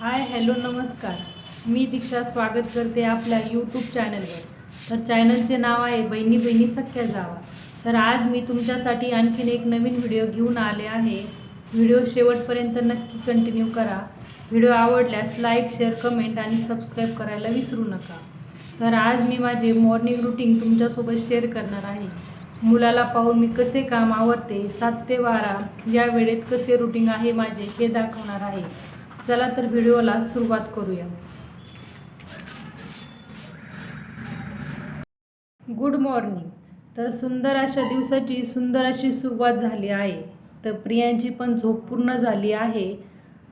Hi hello नमस्कार. मी दीक्षा स्वागत करते आपल्या यूट्यूब चॅनलवर तर चॅनलचे नाव आहे बहिणी बहिणी सख्या जावा. तर आज मी तुमच्यासाठी आणखीन एक नवीन व्हिडिओ घेऊन आले आहे. व्हिडिओ शेवटपर्यंत नक्की कंटिन्यू करा. व्हिडिओ आवडल्यास लाईक शेअर कमेंट आणि सबस्क्राईब करायला विसरू नका. तर आज मी माझे मॉर्निंग रुटीन तुमच्यासोबत शेअर करणार आहे. मुलाला पाहून मी कसे काम आवडते सात ते बारा या वेळेत कसे रुटीन आहे माझे हे दाखवणार आहे. चला तर व्हिडिओला सुरुवात करूया. गुड मॉर्निंग तर सुंदर अशा दिवसाची सुंदर अशी सुरुवात झाली आहे. तर प्रियांची पण झोप पूर्ण झाली आहे.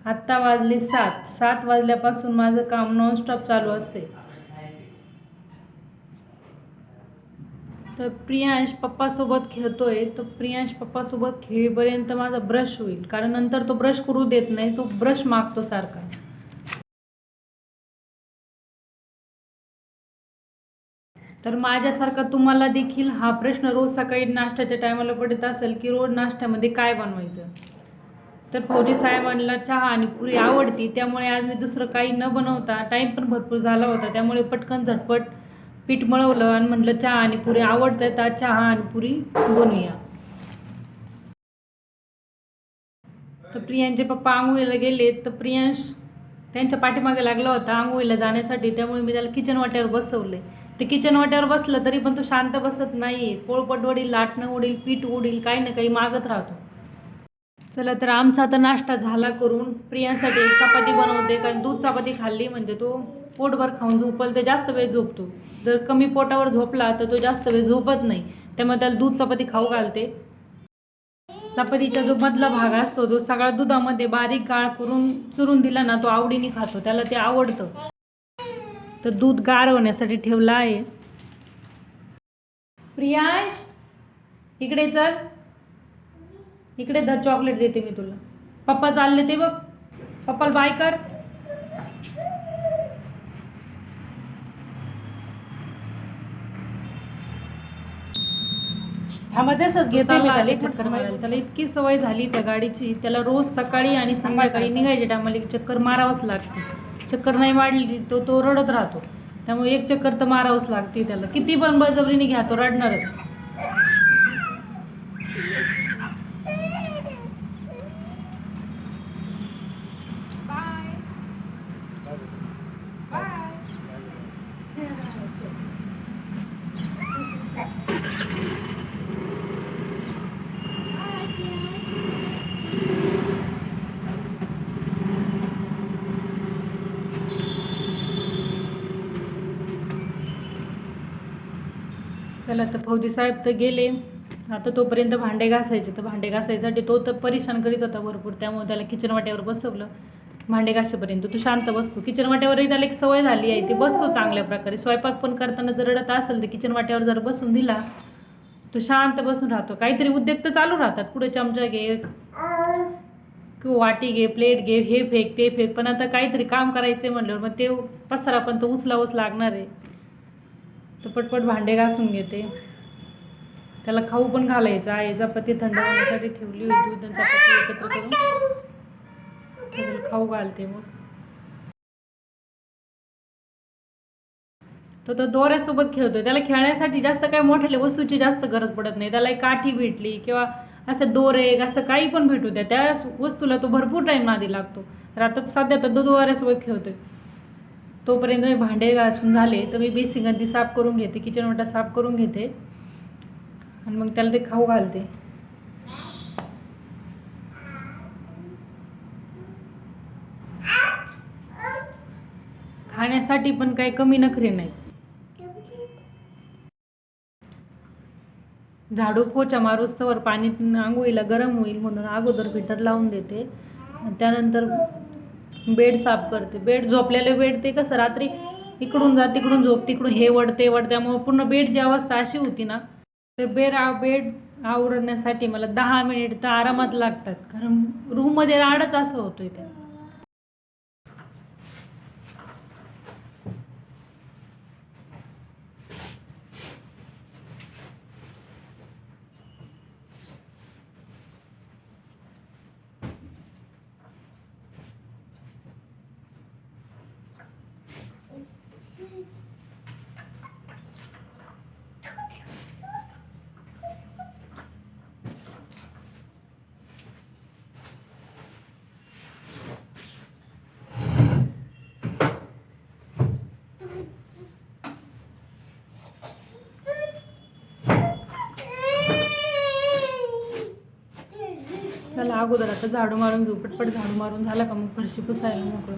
आत्ता वाजले सात. सात वाजल्यापासून माझं काम नॉनस्टॉप चालू असते. तर प्रियांश पप्पासोबत खेळतोय तर प्रियांश पप्पासोबत खेळेपर्यंत माझा ब्रश होईल. कारण नंतर तो ब्रश करू देत नाही तो ब्रश मागतो सारखा. तर माझ्यासारखा तुम्हाला देखील हा प्रश्न रोज सकाळी नाश्त्याच्या टायमाला पडत असेल की रोज नाश्त्यामध्ये काय बनवायचं? तर फौजी साहेबांना चहा आणि पुरी आवडती त्यामुळे आज मी दुसरं काही न बनवता टाईम पण भरपूर झाला होता त्यामुळे पटकन झटपट पीठ मळवलं आणि म्हटलं चहा आणि पुरी आवडतं तर चहा आणि पुरी बनवूया तर प्रियांचे पप्पा आंघोळीला गेले तर प्रियांश त्यांच्या पाठीमागे लागला होता आंघोळीला जाण्यासाठी. त्यामुळे मी त्याला किचन वाट्यावर बसवले ते किचन वाट्यावर बसलं तरी पण तो शांत बसत नाही पोळपट वडील लाटणं उडील पीठ उडील काही ना काही मागत राहतो. चला तर आमचा आता नाश्ता झाला करून प्रियांसाठी एक चपाती बनवते कारण दूध चपाती खाल्ली म्हणजे तो पोटभर खाऊन झोपल तर जास्त वेळ झोपतो. जर कमी पोटावर झोपला तर तो जास्त वेळ झोपत नाही. त्यामुळे त्याला दूध चपाती खाऊ घालते. चपातीचा जो मधला भाग असतो तो सगळा दुधामध्ये बारीक गाळ करून चुरून दिला ना तो आवडीने खातो. त्याला ते आवडतं. तर दूध गार होण्यासाठी ठेवलं आहे. प्रियांश इकडे चल. इकडे धर चॉकलेट देते मी तुला. पप्पा चालले ते बघ. पप्पाला बाय कर. थांबायचंच घेते मी त्याला चक्कर मारायला. त्याला इतकी सवय झाली त्या गाडीची. त्याला रोज सकाळी आणि संध्याकाळी निघायच्या टायमाला एक चक्कर मारावंच लागते. चक्कर नाही मारली तो तो रडत राहतो. त्यामुळे एक चक्कर तर मारावंच लागते त्याला. किती पण बळजबरीने घ्या तो रडणारच. चला तर फौजी साहेब तर गेले. आता तोपर्यंत भांडे घासायचे. तर भांडे घासायसाठी तो तर परेशान करीत होता भरपूर. त्यामुळे त्याला किचन वाट्यावर बसवलं. भांडे घासेपर्यंत. तो शांत बसतो. किचन वाट्यावरही त्याला एक सवय झाली आहे. ती बसतो चांगल्या प्रकारे. स्वयंपाक पण करताना जर रडत असेल तर किचन वाट्यावर जर बसून दिला तो शांत बसून राहतो. काहीतरी उद्योग तर चालू राहतात. कुठे चमचा घे किंवा वाटी घे प्लेट घे हे फेक ते फेक. पण आता काहीतरी काम करायचं म्हटल्यावर मग ते पसारा पण तो उचलावंच लागणार आहे. तर पटपट भांडे घासून घेते. त्याला खाऊ पण घालायचा आहे. चपाती थंड होण्यासाठी ठेवली होती. दूध आणि चपाती एकत्र करून त्याला खाऊ घालते मग. तो तो दोऱ्यासोबत खेळतोय. त्याला खेळण्यासाठी जास्त काही मोठ्या वस्तूची जास्त गरज पडत नाही. त्याला एक काठी भेटली किंवा असं दोरे असं काही पण भेटू द्या. त्या वस्तूला तो भरपूर टाईम नादी लागतो. तर आता सध्या तर तो दोऱ्यासोबत खेळतोय. तोपर्यंत मी भांडे घासून झाले तर मी बेसिंग आणि साफ करून घेते किचन वाटा साफ करून घेते. आणि मग त्याला ते खाऊ घालते. खाण्यासाठी पण काही कमी नखरे नाही. झाडू पोचा मारूस्तवर पाणी आंघोळीला गरम होईल म्हणून अगोदर फिटर लावून देते. त्यानंतर बेड साफ करते. बेड झोपलेले बेड ते कसं रात्री इकडून जा तिकडून झोप तिकडून हे वड ते पूर्ण बेड पूर्ण बेडची अवस्था अशी होती ना तर बेड बेड आवडण्यासाठी मला दहा मिनिट तर आरामात लागतात. कारण रूममध्ये राडच असं होतोय त्या अगोदर आता झाडू मारून घेऊ पटपट झाडू मारून झाला का मग फरशी पुसायला मोकळं.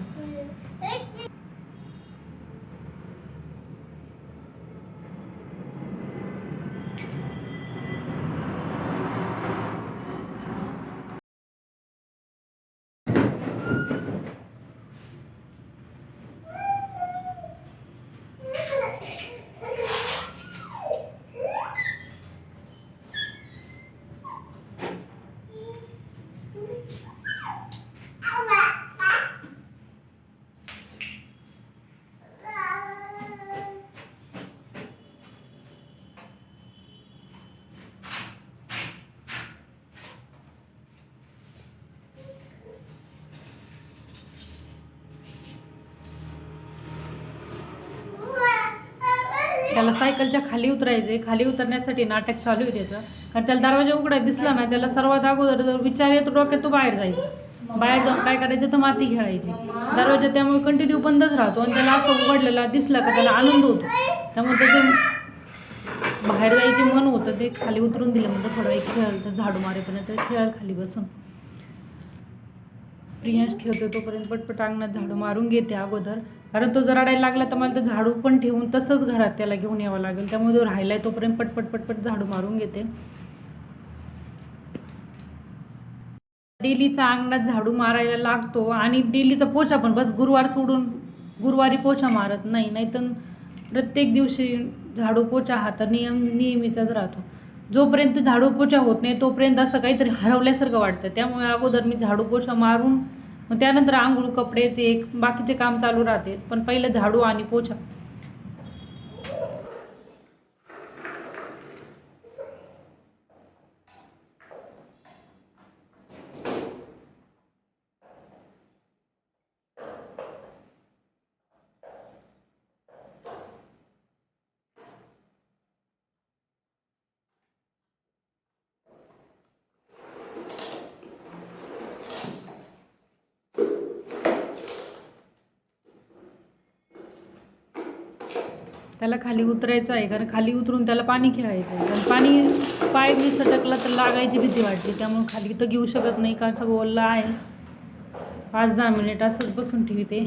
त्याला सायकलच्या खाली उतरायचे. खाली उतरण्यासाठी नाटक चालू आहे त्याचं. कारण त्याला दरवाजा उघडा दिसला ना त्याला सर्वात अगोदर जर विचार येतो डोक्यात तो बाहेर जायचं. बाहेर जाऊन काय करायचं? तर माती खेळायची. दरवाजा त्यामुळे कंटिन्यू बंदच राहतो आणि त्याला असं उघडलेला दिसला का त्याला आनंद होतो. त्यामुळे त्याचं बाहेर जायचे मन होतं ते खाली उतरून दिलं म्हणतं थोडा एक खेळ तर झाडू मारेपर्यंत तर खाली बसून. प्रियांश खेळतो तोपर्यंत पटपट अंगणात झाडू मारून घेते अगोदर. कारण तो जर रडायला लागला तर मला तर झाडू पण ठेवून तसंच घरात त्याला घेऊन यावं लागेल. त्यामुळे तो राहिलाय तोपर्यंत पटपट पटपट झाडू मारून घेते. डेलीचा अंगणात झाडू मारायला लागतो आणि डेलीचा पोछा पण. बस गुरुवार सोडून गुरुवारी पोछा मारत नाही. नाहीतर प्रत्येक दिवशी झाडू पोछा हा तर नियम नेहमीचाच राहतो. जोपर्यंत झाडूपोछा होत नाही तोपर्यंत असं काहीतरी हरवल्यासारखं वाटतं. त्यामुळे अगोदर मी झाडूपोछा मारून मग त्यानंतर आंघोळ कपडे ते एक बाकीचे काम चालू राहते. पण पहिलं झाडू आणि पोछा. त्याला खाली उतरायचं आहे कारण खाली उतरून त्याला पाणी खेळायचं आहे. कारण पाणी पाय मी सटकला तर लागायची भीती वाटते त्यामुळे खाली तर घेऊ शकत नाही कारण सगळं ओल्लं आहे. पाच दहा मिनिट असंच बसून ठेवते.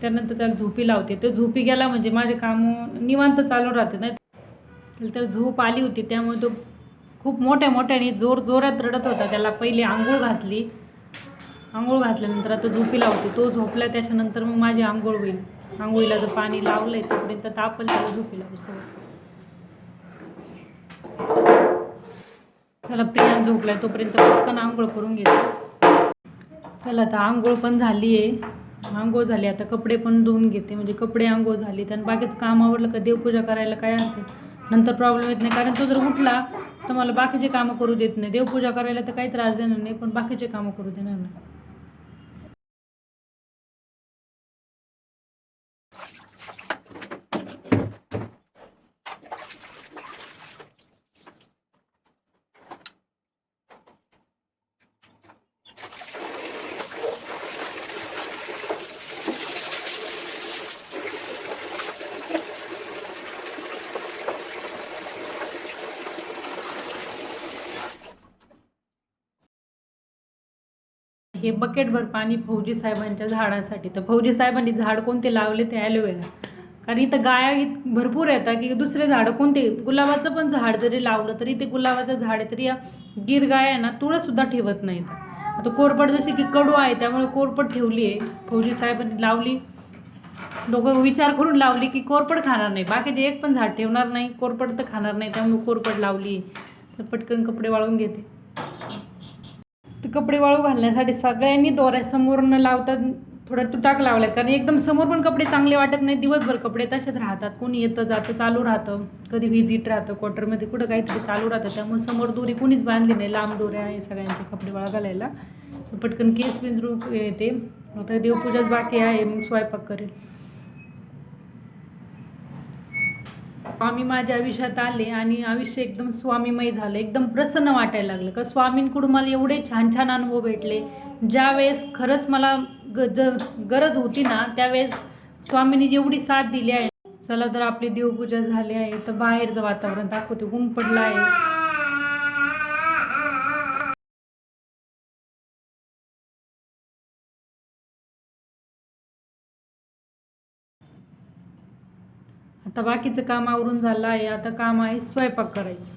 त्यानंतर त्याला झोपी लावते. तर झोपी गेला म्हणजे माझे काम निवांत चालू राहते. नाही त्याला तर झोप आली होती त्यामुळे तो खूप मोठ्या मोठ्याने जोर जोरात रडत होता. त्याला पहिले आंघोळ घातली. आंघोळ घातल्यानंतर आता झोपी लावते. तो झोपला त्याच्यानंतर मग माझी आंघोळ होईल. आंघोळीला जर पाणी लावलंय तोपर्यंत आपण त्याला झोपी लावतो चला प्रिया झोपलाय तोपर्यंत पटकन आंघोळ करून घेते. चला आता आंघोळ पण झाली आहे आंघोळ झाली आता कपडे पण धुवून घेते. म्हणजे कपडे आंघोळ झाली तर बाकीचं काम आवडलं का देवपूजा करायला काय हरकत नंतर प्रॉब्लेम येत नाही. कारण तो जर उठला तर मला बाकीचे कामं करू देत नाही. देवपूजा करायला तर काही त्रास देणार नाही पण बाकीचे कामं करू देणार नाही. हे बकेटभर पाणी फौजी साहेबांच्या झाडासाठी. तर फौजी साहेबांनी झाड कोणते लावले ते ॲलोवेरा. कारण इथं गाया इत भरपूर येतात की दुसरे झाडं कोणते? गुलाबाचं पण झाड जरी लावलं तरी ते गुलाबाचं झाड आहे तरी या गिर गाया आहे ना तुळसुद्धा ठेवत नाहीत. आता कोरपड जशी की कडू आहे त्यामुळे कोरपड ठेवली आहे. फौजी साहेबांनी लावली. लोकं विचार करून लावली की कोरपड खाणार नाही. बाकीचे एक पण झाड ठेवणार नाही. कोरपड तर खाणार नाही त्यामुळे कोरपड लावली. तर पटकन कपडे वाळून घेते. ते कपडे वाळू घालण्यासाठी सगळ्यांनी दोऱ्या समोर न लावतात थोडा तुटाक लावल्यात. कारण एकदम समोर पण कपडे चांगले वाटत नाही दिवसभर कपडे तसेच राहतात. कोणी येतं जातं चालू राहतं. कधी व्हिजिट राहतं क्वार्टरमध्ये कुठं काहीतरी चालू राहतं. त्यामुळे समोर दोरी कोणीच बांधली नाही. लांब दोऱ्या आहे सगळ्यांचे कपडे वाळा घालायला. पटकन केस बिंजरू येते. आता देवपूजाच बाकी आहे. मग स्वयंपाक करेल. स्वामी माझ्या आयुष्यात आले आणि आयुष्य एकदम स्वामीमय झालं. एकदम प्रसन्न वाटायला लागलं. का स्वामींकडून मला एवढे छान छान अनुभव भेटले. ज्या वेळेस खरंच मला ग ज गरज होती ना त्यावेळेस स्वामींनी जेवढी साथ दिली आहे. चला तर आपली देवपूजा झाली आहे. तर बाहेरचं वातावरण दाखवते. ऊन पडलं आहे. आता बाकीचं काम आवरून झालं आहे. आता काम आहे स्वयंपाक करायचं.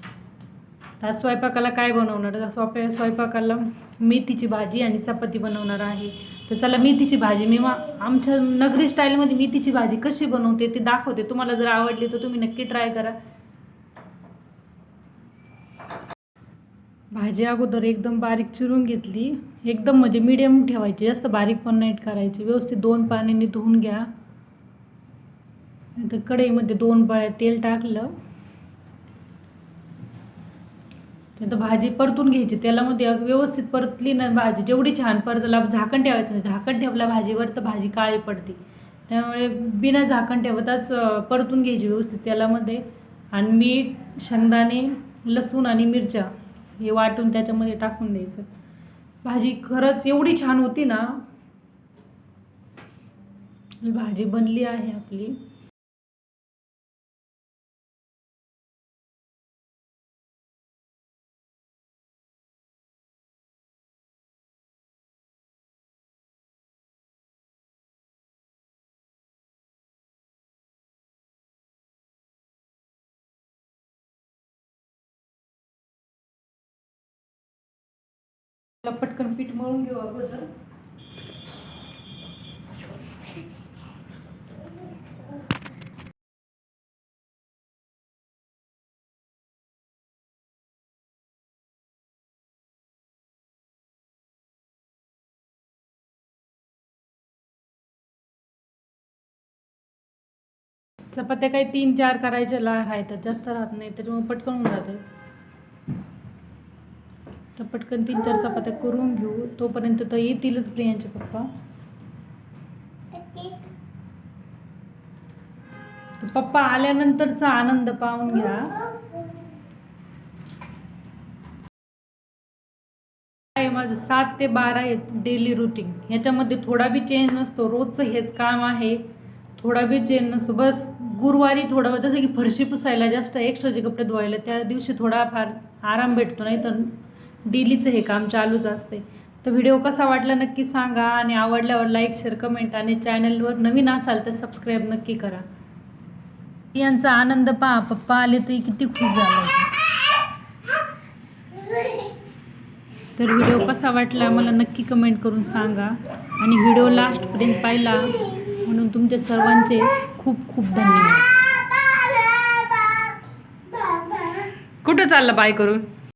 तर स्वयंपाकाला काय बनवणार? तर स्वयंपा स्वयंपाकाला मेथीची भाजी आणि चपाती बनवणार आहे. तर चला मेथीची भाजी मी मा आमच्या नगरी स्टाईलमध्ये मेथीची भाजी कशी बनवते ते दाखवते. तुम्हाला जर आवडली तर तुम्ही नक्की ट्राय करा. भाजी अगोदर एकदम बारीक चिरून घेतली. एकदम म्हणजे मीडियम ठेवायची. जास्त बारीक पण नाही करायची. व्यवस्थित दोन पाण्याने धुवून घ्या. नंतर कढईमध्ये दोन बळ्या तेल टाकलं. त्यानंतर भाजी परतून घ्यायची. तेलामध्ये व्यवस्थित परतली ना भाजी. जेवढी छान परतला झाकण ठेवायचं नाही. झाकण ठेवल्या भाजीवर तर भाजी काळी पडते. त्यामुळे बिना झाकण ठेवताच परतून घ्यायची व्यवस्थित तेलामध्ये. आणि मीठ शेंगदाणे लसूण आणि मिरच्या हे वाटून त्याच्यामध्ये टाकून द्यायचं. भाजी खरंच एवढी छान होती ना. भाजी बनली आहे आपली. पटकन पीठ मळून घेऊ अगोदर. चपात्या काही तीन चार करायच्या लहान आहेत जास्त राहत नाही त्याच्यामुळे पटकन होऊन जाते. तर पटकन तीन चार चपात्या करून घेऊ. तोपर्यंत तर येतीलच प्रियांचे पप्पा. पप्पा आल्यानंतरचा आनंद पाहून घ्या. आहे माझं सात ते बारा आहे डेली रुटीन ह्याच्यामध्ये थोडा बी चेंज नसतो. रोजचं हेच काम आहे. थोडा बी चेंज नसतो. बस गुरुवारी थोडा जसं की फरशी पुसायला जास्त एक्स्ट्राचे कपडे धुवायला त्या दिवशी थोडाफार आराम भेटतो. नाही तर डेलीचं हे काम चालूच असते तर व्हिडिओ कसा वाटला नक्की सांगा आणि आवडल्यावर लाईक शेअर कमेंट आणि चॅनलवर नवीन असाल तर सबस्क्राईब नक्की करा. यांचा आनंद पहा पप्पा आले तरी किती खुश झाला. तर व्हिडिओ कसा वाटला मला नक्की कमेंट करून सांगा. आणि व्हिडिओ लास्टपर्यंत पाहिला म्हणून तुमच्या सर्वांचे खूप खूप धन्यवाद. कुठं चाललं बाय करून?